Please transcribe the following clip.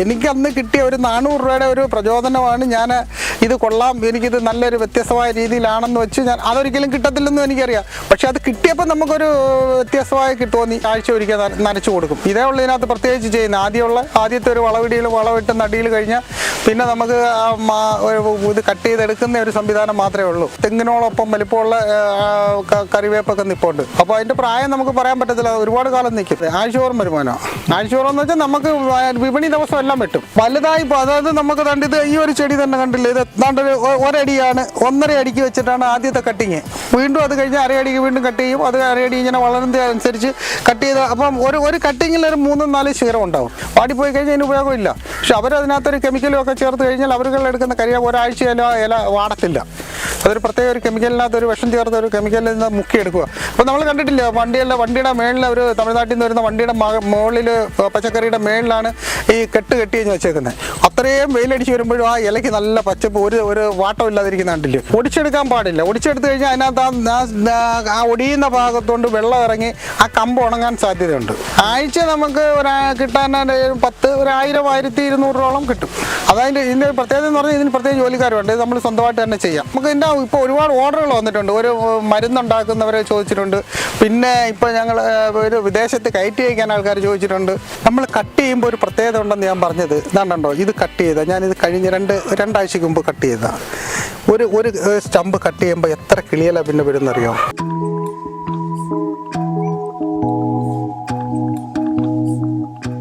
എനിക്ക് അന്ന് കിട്ടിയ ഒരു നാനൂറ് രൂപയുടെ ഒരു പ്രചോദനമാണ് ഞാൻ ഇത് കൊള്ളാം എനിക്കിത് നല്ലൊരു വ്യത്യസ്തമായ രീതിയിലാണെന്ന് വെച്ച് ഞാൻ അതൊരിക്കലും കിട്ടത്തില്ലെന്നും എനിക്കറിയാം. പക്ഷെ അത് കിട്ടിയപ്പോൾ നമുക്കൊരു വ്യത്യസ്തമായി തോന്നി ആഴ്ച ഒരിക്കൽ നനച്ചു കൊടുക്കും. ഇതേ ഉള്ളതിനകത്ത് പ്രത്യേകിച്ച് ചെയ്യുന്നത്. ആദ്യമുള്ള ആദ്യത്തെ ഒരു വളവിടിയിൽ വളവിട്ട് നടിയിൽ കഴിഞ്ഞാൽ പിന്നെ നമുക്ക് ഇത് കട്ട് ചെയ്തെടുക്കുന്ന ഒരു സംവിധാനം മാത്രമേ ഉള്ളൂ. തെങ്ങിനോടൊപ്പം വലിപ്പമുള്ള കറിവേപ്പൊക്കെ നിപ്പുണ്ട്. അപ്പോൾ അതിന്റെ പ്രായം നമുക്ക് പറയാൻ പറ്റത്തില്ല. ഒരുപാട് കാലം നിൽക്കും ആഴ്ചയോറും വരുമാനം ആഴ്ചയോറും എന്ന് വെച്ചാൽ നമുക്ക് വിപണി ദിവസം എല്ലാം വെട്ടും. വലുതായി അതായത് നമുക്ക് കണ്ടിത് ഈ ഒരു ചെടി തന്നെ കണ്ടില്ലേ? ഇത് ഒ- ഒരടിയാണ് ഒന്നര അടിക്ക് വെച്ചിട്ടാണ് ആദ്യത്തെ കട്ടിങ്. വീണ്ടും അത് കഴിഞ്ഞ് അരയടിക്ക് വീണ്ടും കട്ട് ചെയ്യും. അത് അരയടി ഇങ്ങനെ വളരുന്നത് അനുസരിച്ച് കട്ട് ചെയ്ത് അപ്പം ഒരു ഒരു കട്ടിങ്ങിൽ ഒരു മൂന്നും നാല് ശിഖരം ഉണ്ടാവും. പാടിപ്പോയി കഴിഞ്ഞാൽ അതിന് ഉപയോഗമില്ല. പക്ഷെ അവരതിനകത്തൊരു കെമിക്കലും ഒക്കെ ചേർത്ത് കഴിഞ്ഞാൽ എടുക്കുന്ന കരിയ ഒരാഴ്ചയിലോ ഇല വാടത്തില്ല. അതൊരു പ്രത്യേക ഒരു കെമിക്കലിനകത്ത് ഒരു വിഷം ചേർത്ത ഒരു കെമിക്കലിൽ നിന്ന് മുക്കിയെടുക്കുക. അപ്പോൾ നമ്മൾ കണ്ടിട്ടില്ല വണ്ടിയുടെ വണ്ടിയുടെ മേളിൽ അവർ തമിഴ്നാട്ടിൽ നിന്ന് വരുന്ന വണ്ടിയുടെ മുകളിൽ പച്ചക്കറിയുടെ മേളിലാണ് ഈ കെട്ട് കെട്ടി കഴിഞ്ഞ് വെച്ചേക്കുന്നത് അത്രയും വെയിലടിച്ച് വരുമ്പോഴും ആ ഇലയ്ക്ക് നല്ല പച്ചപ്പ് ഒരു ഒരു വാട്ടം ഇല്ലാതിരിക്കുന്ന കണ്ടില്ലേ? ഒടിച്ചെടുക്കാൻ പാടില്ല. ഒടിച്ചെടുത്ത് കഴിഞ്ഞാൽ അതിനകത്ത് ആ- ആ- ഒടിയുന്ന ഭാഗത്തോണ്ട് വെള്ളം ഇറങ്ങി ആ കമ്പ് ഉണങ്ങാൻ സാധ്യതയുണ്ട്. ആഴ്ച നമുക്ക് ഒരാ കിട്ടാൻ പത്ത് ഒരു ആയിരം ആയിരത്തി ഇരുന്നൂറോളം കിട്ടും. അതതിന്റെ ഇതിന്റെ പ്രത്യേകത എന്ന് പറഞ്ഞാൽ ഇതിന് പ്രത്യേക ജോലിക്കാരുണ്ട്. നമ്മൾ സ്വന്തമായിട്ട് തന്നെ ചെയ്യാം. നമുക്ക് ഇതിന്റെ ഇപ്പോൾ ഒരുപാട് ഓർഡറുകൾ വന്നിട്ടുണ്ട്. ഒരു മരുന്നുണ്ടാക്കുന്നവരെ ചോദിച്ചിട്ടുണ്ട്. പിന്നെ ഇപ്പോൾ ഞങ്ങൾ ഒരു വിദേശത്ത് കയറ്റി അയക്കാൻ ആൾക്കാർ ചോദിച്ചിട്ടുണ്ട്. നമ്മൾ കട്ട് ചെയ്യുമ്പോൾ ഒരു പ്രത്യേകത ഉണ്ടെന്ന് ഞാൻ പറഞ്ഞത്. ഇതാണ്ടോ ഇത് കട്ട് ചെയ്ത. ഞാനിത് കഴിഞ്ഞ് രണ്ട് രണ്ടാഴ്ചക്ക് മുമ്പ് കട്ട് ചെയ്തതാണ് ഒരു ഒരു സ്റ്റമ്പ് കട്ട് ചെയ്യുമ്പോൾ എത്ര കിളിയല പിന്നെ വരുന്നറിയോ?